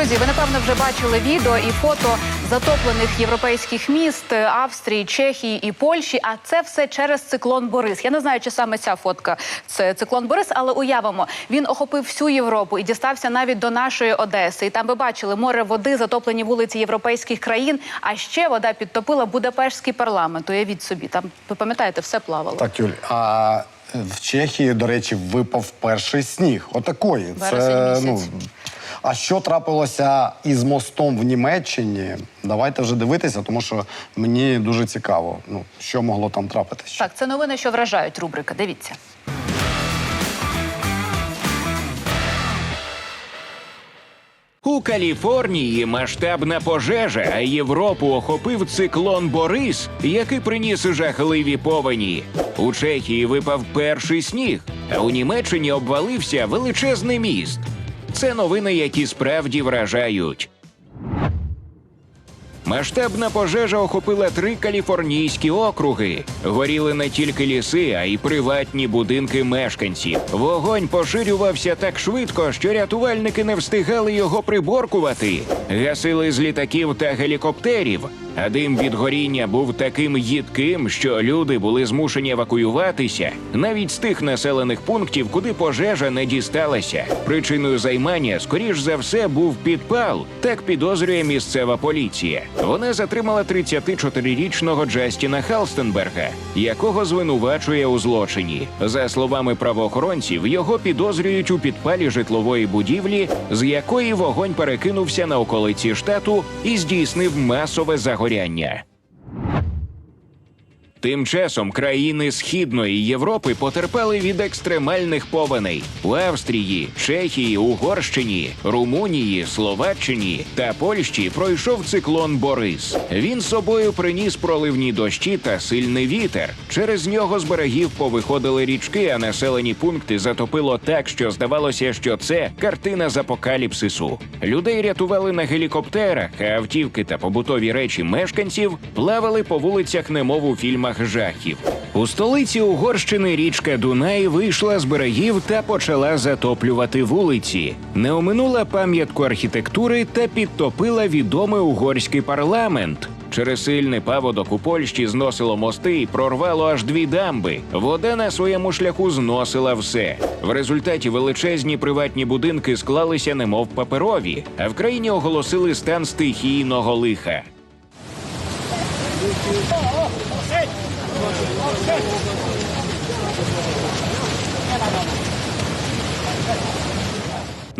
Друзі, ви напевно вже бачили відео і фото затоплених європейських міст е, Австрії, Чехії і Польщі. А це все через циклон Борис. Я не знаю, чи саме ця фотка це циклон Борис, але уявимо, він охопив всю Європу і дістався навіть до нашої Одеси. І там ви бачили море води, затоплені вулиці європейських країн. А ще вода підтопила Будапештський парламент. Уявіть собі, там ви пам'ятаєте, все плавало. Так, Юль, а в Чехії, до речі, випав перший сніг. Отакої. Вересень ну, місяць. А що трапилося із мостом в Німеччині? Давайте вже дивитися, тому що мені дуже цікаво, ну, що могло там трапитися. Так, це новини, що вражають. Рубрика. Дивіться. У Каліфорнії масштабна пожежа, а Європу охопив циклон Борис, який приніс жахливі повені. У Чехії випав перший сніг, а у Німеччині обвалився величезний міст. Це новини, які справді вражають. Масштабна пожежа охопила три каліфорнійські округи. Горіли не тільки ліси, а й приватні будинки мешканців. Вогонь поширювався так швидко, що рятувальники не встигали його приборкувати. Гасили з літаків та гелікоптерів. А дим від горіння був таким їдким, що люди були змушені евакуюватися навіть з тих населених пунктів, куди пожежа не дісталася. Причиною займання, скоріш за все, був підпал. Так підозрює місцева поліція. Вона затримала 34-річного Джастіна Халстенберга, якого звинувачує у злочині. За словами правоохоронців, його підозрюють у підпалі житлової будівлі, з якої вогонь перекинувся на околиці штату і здійснив масове загоряння. Тим часом країни Східної Європи потерпали від екстремальних повеней у Австрії, Чехії, Угорщині, Румунії, Словаччині та Польщі пройшов циклон Борис. Він собою приніс проливні дощі та сильний вітер. Через нього з берегів повиходили річки, а населені пункти затопило так, що здавалося, що це картина з апокаліпсису. Людей рятували на гелікоптерах, а автівки та побутові речі мешканців плавали по вулицях, немов у фільмах жахів. У столиці Угорщини річка Дунай вийшла з берегів та почала затоплювати вулиці. Не оминула пам'ятку архітектури та підтопила відомий угорський парламент. Через сильний паводок у Польщі зносило мости і прорвало аж дві дамби. Вода на своєму шляху зносила все. В результаті величезні приватні будинки склалися немов паперові, а в країні оголосили стан стихійного лиха. Offset! Offset!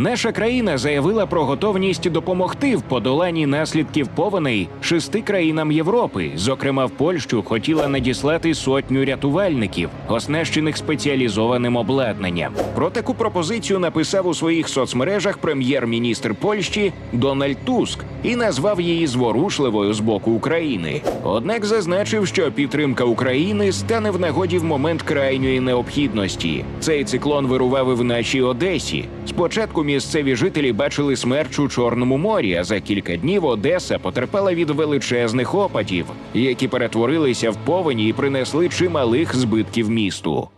Наша країна заявила про готовність допомогти в подоланні наслідків повеней шести країнам Європи. Зокрема, в Польщу хотіла надіслати сотню рятувальників, оснащених спеціалізованим обладнанням. Про таку пропозицію написав у своїх соцмережах прем'єр-міністр Польщі Дональд Туск і назвав її зворушливою з боку України. Однак зазначив, що підтримка України стане в нагоді в момент крайньої необхідності. Цей циклон вирував і в нашій Одесі. Спочатку місцеві жителі бачили смерч у Чорному морі, а за кілька днів Одеса потерпала від величезних опадів, які перетворилися в повені і принесли чималих збитків місту.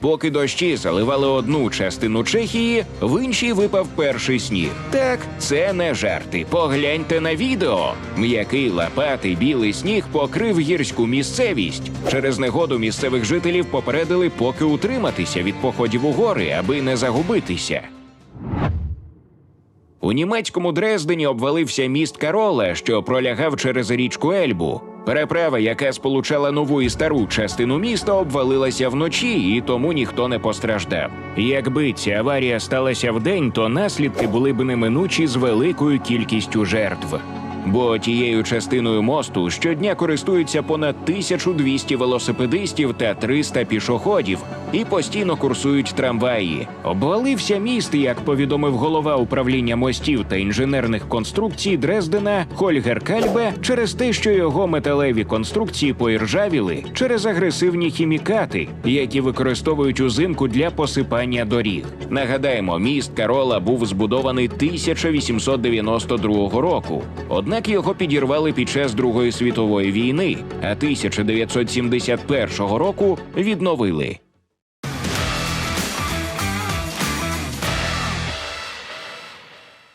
Поки дощі заливали одну частину Чехії, в іншій випав перший сніг. Так, це не жарти. Погляньте на відео. М'який лопатий білий сніг покрив гірську місцевість. Через негоду місцевих жителів попередили поки утриматися від походів у гори, аби не загубитися. У німецькому Дрездені обвалився міст Карола, що пролягав через річку Ельбу. Переправа, яка сполучала нову і стару частину міста, обвалилася вночі, і тому ніхто не постраждав. Якби ця аварія сталася вдень, то наслідки були б неминучі з великою кількістю жертв. Бо тією частиною мосту щодня користуються понад 1200 велосипедистів та 300 пішоходів і постійно курсують трамваї. Обвалився міст, як повідомив голова управління мостів та інженерних конструкцій Дрездена Хольгер Кальбе, через те, що його металеві конструкції поіржавіли через агресивні хімікати, які використовують узимку для посипання доріг. Нагадаємо, міст Карола був збудований 1892 року. Однак його підірвали під час Другої світової війни, а 1971 року відновили.